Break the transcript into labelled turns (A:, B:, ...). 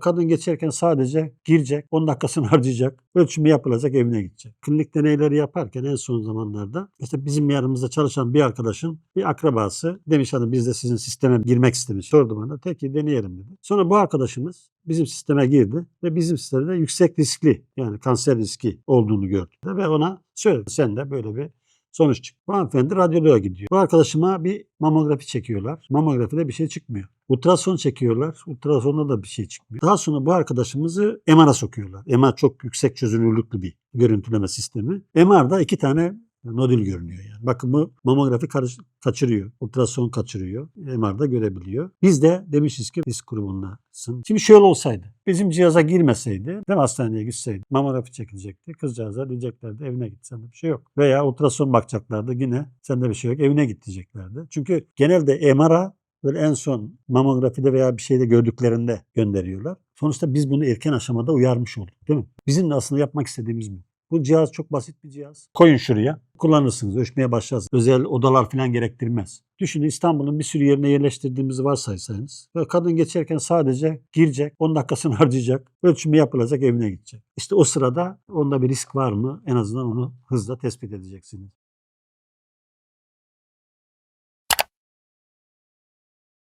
A: Kadın geçerken sadece girecek, 10 dakikasını harcayacak, ölçümü yapılacak, evine gidecek. Klinik deneyleri yaparken en son zamanlarda işte bizim yanımızda çalışan bir arkadaşın bir akrabası demiş hani biz de sizin sisteme girmek istemiş. Sordu bana. Tek ki deneyelim dedi. Sonra bu arkadaşımız bizim sisteme girdi ve bizim sistemde yüksek riskli yani kanser riski olduğunu gördü. Ve ona söyledi sen de böyle bir sonuç çıktı. Bu hanımefendi radyoloğa gidiyor. Bu arkadaşıma bir mamografi çekiyorlar. Mamografide bir şey çıkmıyor. Ultrason çekiyorlar. Ultrasonda da bir şey çıkmıyor. Daha sonra bu arkadaşımızı MR'a sokuyorlar. MR çok yüksek çözünürlüklü bir görüntüleme sistemi. MR'da iki tane nodül görünüyor yani. Bakın bu mamografi kaçırıyor. Ultrason kaçırıyor. MR'da görebiliyor. Biz de demişiz ki risk grubundasın. Şimdi şöyle olsaydı. Bizim cihaza girmeseydi, değil mi hastaneye gitseydi, mamografi çekilecekti. Kızcağıza diyeceklerdi evine git sende bir şey yok. Veya ultrason bakacaklardı yine sende bir şey yok evine git diyeceklerdi. Çünkü genelde MR'a böyle en son mamografide veya bir şeyde gördüklerinde gönderiyorlar. Sonuçta biz bunu erken aşamada uyarmış olduk değil mi? Bizim de aslında yapmak istediğimiz bu. Bu cihaz çok basit bir cihaz. Koyun şuraya. Kullanırsınız, ölçmeye başlarsınız. Özel odalar falan gerektirmez. Düşünün İstanbul'un bir sürü yerine yerleştirdiğimizi varsaysanız. Ve kadın geçerken sadece girecek, 10 dakikasını harcayacak, ölçümü yapılacak, evine gidecek. İşte o sırada onda bir risk var mı? En azından onu hızla tespit edeceksiniz.